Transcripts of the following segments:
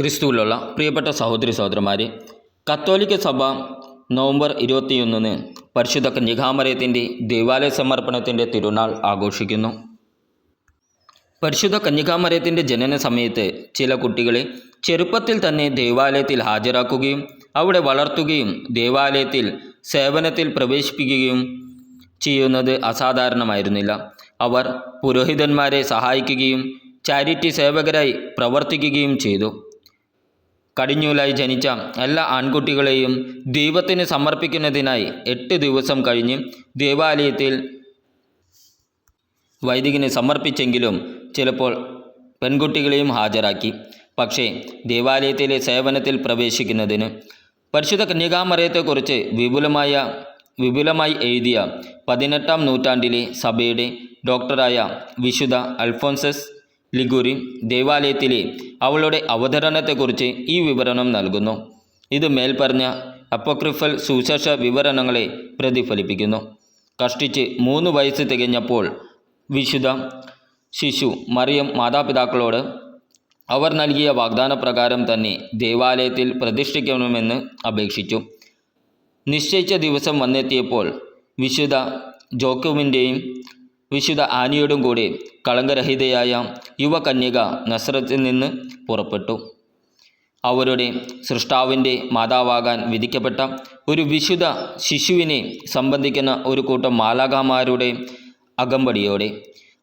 ക്രിസ്തുവിലുള്ള പ്രിയപ്പെട്ട സഹോദരി സഹോദരന്മാരെ കത്തോലിക്ക സഭ നവംബർ ഇരുപത്തിയൊന്നിന് പരിശുദ്ധ കന്യകാമരയത്തിന്റെ ദേവാലയ സമർപ്പണത്തിന്റെ തിരുനാൾ ആഘോഷിക്കുന്നു. പരിശുദ്ധ കന്യകാമരയത്തിന്റെ ജനന സമയത്ത് ചില കുട്ടികളെ ചെറുപ്പത്തിൽ തന്നെ ദേവാലയത്തിൽ ഹാജരാക്കുകയും അവിടെ വളർത്തുകയും ദേവാലയത്തിൽ സേവനത്തിൽ പ്രവേശിപ്പിക്കുകയും ചെയ്യുന്നത് അസാധാരണമായിരുന്നില്ല. അവർ പുരോഹിതന്മാരെ സഹായിക്കുകയും ചാരിറ്റി സേവകരായി പ്രവർത്തിക്കുകയും ചെയ്തു. കടിഞ്ഞൂലായി ജനിച്ച എല്ലാ ആൺകുട്ടികളെയും ദൈവത്തിന് സമർപ്പിക്കുന്നതിനായി എട്ട് ദിവസം കഴിഞ്ഞ് ദേവാലയത്തിൽ വൈദികന് സമർപ്പിച്ചെങ്കിലും ചിലപ്പോൾ പെൺകുട്ടികളെയും ഹാജരാക്കി. പക്ഷേ ദേവാലയത്തിലെ സേവനത്തിൽ പ്രവേശിക്കുന്നതിന് പരിശുദ്ധ കന്യകാമറയത്തെക്കുറിച്ച് വിപുലമായ വിപുലമായി എഴുതിയ പതിനെട്ടാം നൂറ്റാണ്ടിലെ സഭയുടെ ഡോക്ടറായ വിശുദ്ധ അൽഫോൻസസ് ലിഗുറി ദേവാലയത്തിലെ അവളുടെ അവതരണത്തെക്കുറിച്ച് ഈ വിവരണം നൽകുന്നു. ഇത് മേൽപ്പറഞ്ഞ അപ്പക്രിഫൽ സുശേഷ വിവരണങ്ങളെ പ്രതിഫലിപ്പിക്കുന്നു. കഷ്ടിച്ച് മൂന്ന് വയസ്സ് തികഞ്ഞപ്പോൾ വിശുദ്ധ ശിശു മറിയം മാതാപിതാക്കളോട് അവർ നൽകിയ വാഗ്ദാനപ്രകാരം തന്നെ ദേവാലയത്തിൽ പ്രതിഷ്ഠിക്കണമെന്ന് അപേക്ഷിച്ചു. നിശ്ചയിച്ച ദിവസം വന്നെത്തിയപ്പോൾ വിശുദ്ധ ജോക്കുവിന്റെയും വിശുദ്ധ ആനിയോടും കൂടി കളങ്കരഹിതയായ യുവകന്യക നസ്രത്തിൽ നിന്ന് പുറപ്പെട്ടു. അവരുടെ സൃഷ്ടാവിന്റെ മാതാവാകാൻ വിധിക്കപ്പെട്ട ഒരു വിശുദ്ധ ശിശുവിനെ സംബന്ധിക്കുന്ന ഒരു കൂട്ടം മാലാകാമാരുടെ അകമ്പടിയോടെ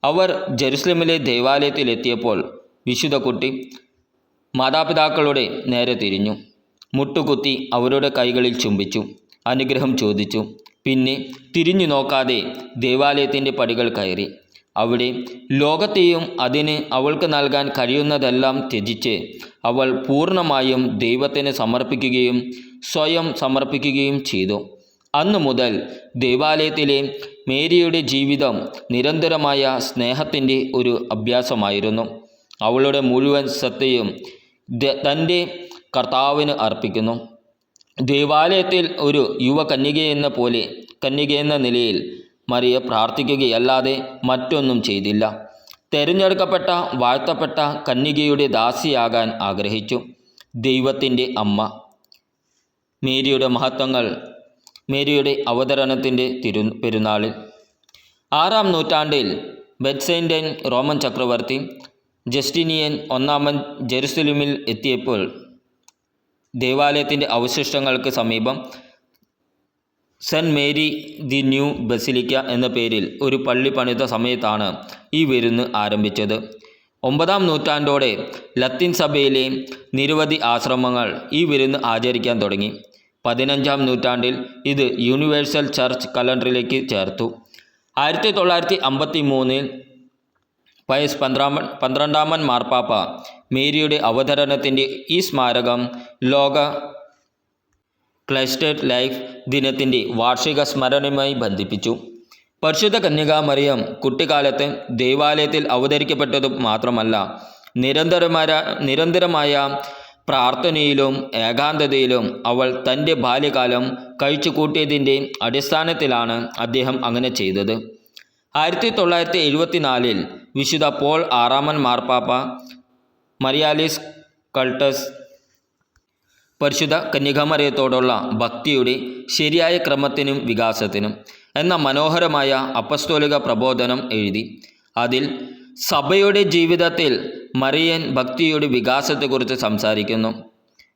അവർ ജെറുസലമിലെ ദേവാലയത്തിലെത്തിയപ്പോൾ വിശുദ്ധ കുട്ടി മാതാപിതാക്കളുടെ നേരെ തിരിഞ്ഞു. മുട്ടുകുത്തി അവരുടെ കൈകളിൽ ചുംബിച്ചു. അനുഗ്രഹം ചോദിച്ചു. പിന്നെ തിരിഞ്ഞു നോക്കാതെ ദേവാലയത്തിന്റെ പടികൾ കയറി. അവിടെ ലോകത്തെയും അതിന് അവൾക്ക് നൽകാൻ കഴിയുന്നതെല്ലാം ത്യജിച്ച് അവൾ പൂർണമായും ദൈവത്തിന് സമർപ്പിക്കുകയും സ്വയം സമർപ്പിക്കുകയും ചെയ്തു. അന്നു മുതൽ ദേവാലയത്തിലെ മേരിയുടെ ജീവിതം നിരന്തരമായ സ്നേഹത്തിന്റെ ഒരു അഭ്യാസമായിരുന്നു. അവളുടെ മുഴുവൻ സത്തയും തന്റെ കർത്താവിന് അർപ്പിക്കുന്നു. ദേവാലയത്തിൽ ഒരു യുവ കന്യകയെന്ന പോലെ കന്യകയെന്ന നിലയിൽ മറിയ പ്രാർത്ഥിക്കുകയല്ലാതെ മറ്റൊന്നും ചെയ്തില്ല. തെരഞ്ഞെടുക്കപ്പെട്ട വാഴ്ത്തപ്പെട്ട കന്യകയുടെ ദാസിയാകാൻ ആഗ്രഹിച്ചു. ദൈവത്തിന്റെ അമ്മ. മേരിയുടെ മഹത്വങ്ങൾ മേരിയുടെ അവതരണത്തിന്റെ തിരു പെരുന്നാളിൽ. ആറാം നൂറ്റാണ്ടിൽ ബെറ്റ്സൈൻഡൻ റോമൻ ചക്രവർത്തി ജസ്റ്റിനിയൻ ഒന്നാമൻ ജെറുസലേമിൽ എത്തിയപ്പോൾ ദേവാലയത്തിന്റെ അവശിഷ്ടങ്ങൾക്ക് സമീപം saint Mary the new basilica എന്ന പേരിൽ ഒരു പള്ളി പണിത സമയത്താണ് ഈ വിരുന്ന് ആരംഭിച്ചത്. ഒമ്പതാം നൂറ്റാണ്ടോടെ ലത്തീൻ സഭയിലെ നിരവധി ആശ്രമങ്ങൾ ഈ വിരുന്ന് ആചരിക്കാൻ തുടങ്ങി. പതിനഞ്ചാം നൂറ്റാണ്ടിൽ ഇത് യൂണിവേഴ്സൽ ചർച്ച് കലണ്ടറിലേക്ക് ചേർത്തു. ആയിരത്തി തൊള്ളായിരത്തി അമ്പത്തി മൂന്നിൽ പയസ് പന്ത്രാമൻ പന്ത്രണ്ടാമൻ മാർപ്പാപ്പ. മേരിയുടെ അവതരണത്തിന്റെ ഈ സ്മാരകം ലോക ക്ലസ്റ്റേഡ് ലൈഫ് ദിനത്തിന്റെ വാർഷിക സ്മരണയുമായി ബന്ധിപ്പിച്ചു. പരിശുദ്ധ കന്യകാമറിയം കുട്ടിക്കാലത്ത് ദേവാലയത്തിൽ അവതരിക്കപ്പെട്ടതും മാത്രമല്ല നിരന്തരമായ നിരന്തരമായ പ്രാർത്ഥനയിലും ഏകാന്തതയിലും അവൾ തന്റെ ബാല്യകാലം കഴിച്ചു കൂട്ടിയതിന്റെ അടിസ്ഥാനത്തിലാണ് അദ്ദേഹം അങ്ങനെ ചെയ്തത്. ആയിരത്തി തൊള്ളായിരത്തി എഴുപത്തിനാലിൽ വിശുദ്ധ പോൾ ആറാമൻ മാർപ്പാപ്പ മരിയാലിസ് കൾട്ടസ് പരിശുദ്ധ കന്യകാമറിയത്തോടുള്ള ഭക്തിയുടെ ശരിയായ ക്രമത്തിനും വികാസത്തിനും എന്ന മനോഹരമായ അപ്പസ്തോലിക പ്രബോധനം എഴുതി. അതിൽ സഭയുടെ ജീവിതത്തിൽ മറിയൻ ഭക്തിയുടെ വികാസത്തെക്കുറിച്ച് സംസാരിക്കുന്നു.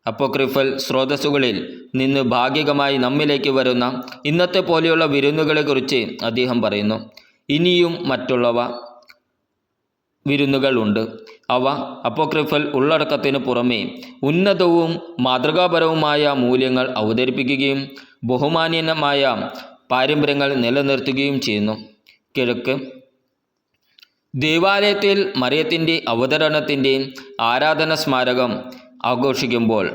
അപ്പോക്രിഫൽ സ്രോതസ്സുകളിൽ നിന്ന് ഭാഗികമായി നമ്മിലേക്ക് വരുന്ന ഇന്നത്തെ പോലെയുള്ള വിരുന്നുകളെക്കുറിച്ച് അദ്ദേഹം പറയുന്നു. ഇനിയും മറ്റുള്ളവ വിരുന്നുകളുണ്ട്. അവ അപ്പോക്രിഫൽ ഉള്ളടക്കത്തിന് പുറമേ ഉന്നതവും മാതൃകാപരവുമായ മൂല്യങ്ങൾ അവതരിപ്പിക്കുകയും ബഹുമാനീയമായ പാരമ്പര്യങ്ങൾ നിലനിർത്തുകയും ചെയ്യുന്നു. കിഴക്ക് ദേവാലയത്തിൽ മറിയത്തിന്റെ അവതരണത്തിന്റെ ആരാധന സ്മാരകം ആഘോഷിക്കുമ്പോൾ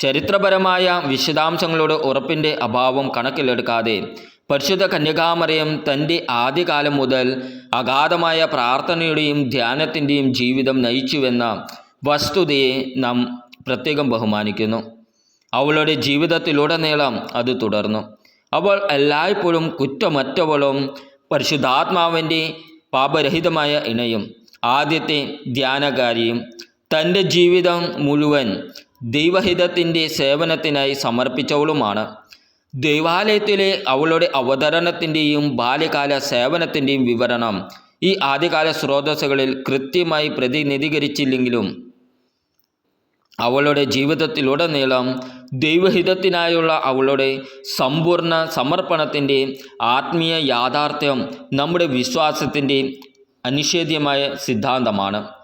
ചരിത്രപരമായ വിശദാംശങ്ങളുടെ ഉറപ്പിന്റെ അഭാവം കണക്കിലെടുക്കാതെ പരിശുദ്ധ കന്യകാമറിയം തന്റെ ആദ്യകാലം മുതൽ അഗാധമായ പ്രാർത്ഥനയുടെയും ധ്യാനത്തിന്റെയും ജീവിതം നയിച്ചുവെന്ന വസ്തുതയെ നാം പ്രത്യേകം ബഹുമാനിക്കുന്നു. അവളുടെ ജീവിതത്തിലുടനീളം അത് തുടർന്നു. അവൾ എല്ലായ്പ്പോഴും കുറ്റമറ്റവളും പരിശുദ്ധാത്മാവിന്റെ പാപരഹിതമായ ഇണയും ആദ്യത്തെ ധ്യാനകാരിയും. തന്റെ ജീവിതം മുഴുവൻ ദൈവഹിതത്തിന്റെ സേവനത്തിനായി സമർപ്പിച്ചവളുമാണ്. ദൈവാലയത്തിലെ അവളുടെ അവതരണത്തിന്റെയും ബാല്യകാല സേവനത്തിന്റെയും വിവരണം ഈ ആദ്യകാല സ്രോതസ്സുകളിൽ കൃത്യമായി പ്രതിനിധീകരിച്ചില്ലെങ്കിലും അവളുടെ ജീവിതത്തിലുടനീളം ദൈവഹിതത്തിനായുള്ള അവളുടെ സമ്പൂർണ സമർപ്പണത്തിന്റെ ആത്മീയ യാഥാർത്ഥ്യം നമ്മുടെ വിശ്വാസത്തിന്റെ അനിഷേധ്യമായ സിദ്ധാന്തമാണ്.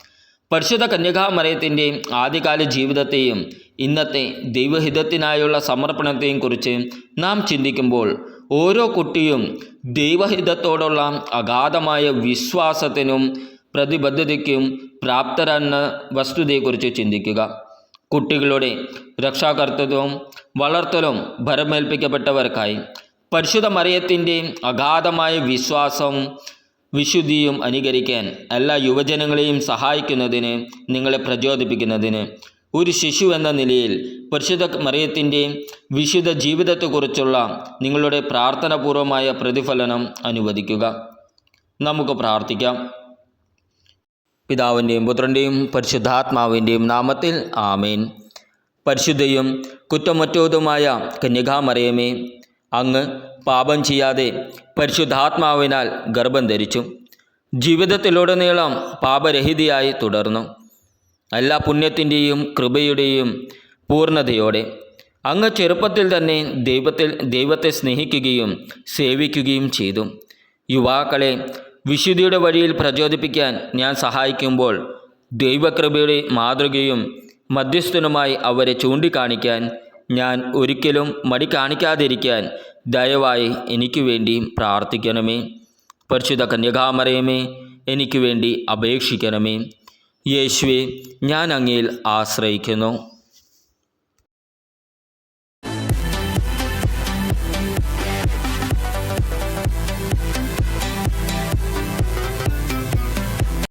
പരിശുദ്ധ കന്യകാമരയത്തിന്റെ ആദ്യകാല ജീവിതത്തെയും ഇന്നത്തെ ദൈവഹിതത്തിനായുള്ള സമർപ്പണത്തെയും കുറിച്ച് നാം ചിന്തിക്കുമ്പോൾ ഓരോ കുട്ടിയും ദൈവഹിതത്തോടുള്ള അഗാധമായ വിശ്വാസത്തിനും പ്രതിബദ്ധതയ്ക്കും പ്രാപ്തരെന്ന വസ്തുതയെക്കുറിച്ച് ചിന്തിക്കുക. കുട്ടികളുടെ രക്ഷാകർത്തൃത്വവും വളർത്തലും ഭരമേൽപ്പിക്കപ്പെട്ടവർക്കായി പരിശുദ്ധ മറിയത്തിന്റെ അഗാധമായ വിശ്വാസവും വിശുദ്ധിയും അനുകരിക്കാൻ എല്ലാ യുവജനങ്ങളെയും സഹായിക്കുന്നതിന് നിങ്ങളെ പ്രചോദിപ്പിക്കുന്നതിന്. ഒരു ശിശു എന്ന നിലയിൽ പരിശുദ്ധ മറിയത്തിന്റെ വിശുദ്ധ ജീവിതത്തെക്കുറിച്ചുള്ള നിങ്ങളുടെ പ്രാർത്ഥനാപൂർവമായ പ്രതിഫലനം അനുവദിക്കുക. നമുക്ക് പ്രാർത്ഥിക്കാം. പിതാവിന്റെയും പുത്രന്റെയും പരിശുദ്ധാത്മാവിന്റെയും നാമത്തിൽ ആമേൻ. പരിശുദ്ധയും കുറ്റമറ്റതുമായ കന്യകാമറിയമേ അങ്ങ് പാപം ചെയ്യാതെ പരിശുദ്ധാത്മാവിനാൽ ഗർഭം ധരിച്ചു. ജീവിതത്തിലുടനീളം പാപരഹിതയായി തുടർന്നു. എല്ലാ പുണ്യത്തിന്റെയും കൃപയുടെയും പൂർണതയോടെ അങ്ങ് ചെറുപ്പത്തിൽ തന്നെ ദൈവത്തിൽ ദൈവത്തെ സ്നേഹിക്കുകയും സേവിക്കുകയും ചെയ്തു. യുവാക്കളെ വിശുദ്ധിയുടെ വഴിയിൽ പ്രചോദിപ്പിക്കാൻ ഞാൻ സഹായിക്കുമ്പോൾ ദൈവകൃപയുടെ മാതൃകയും മധ്യസ്ഥനുമായി അവരെ ചൂണ്ടിക്കാണിക്കാൻ ഞാൻ ഒരിക്കലും മടി കാണിക്കാതിരിക്കാൻ ദയവായി എനിക്ക് വേണ്ടി പ്രാർത്ഥിക്കണമേ. പരിശുദ്ധ കന്യകാമറയമേ എനിക്ക് വേണ്ടി അപേക്ഷിക്കണമേ. യേശുവെ ഞാൻ അങ്ങയിൽ ആശ്രയിക്കുന്നു.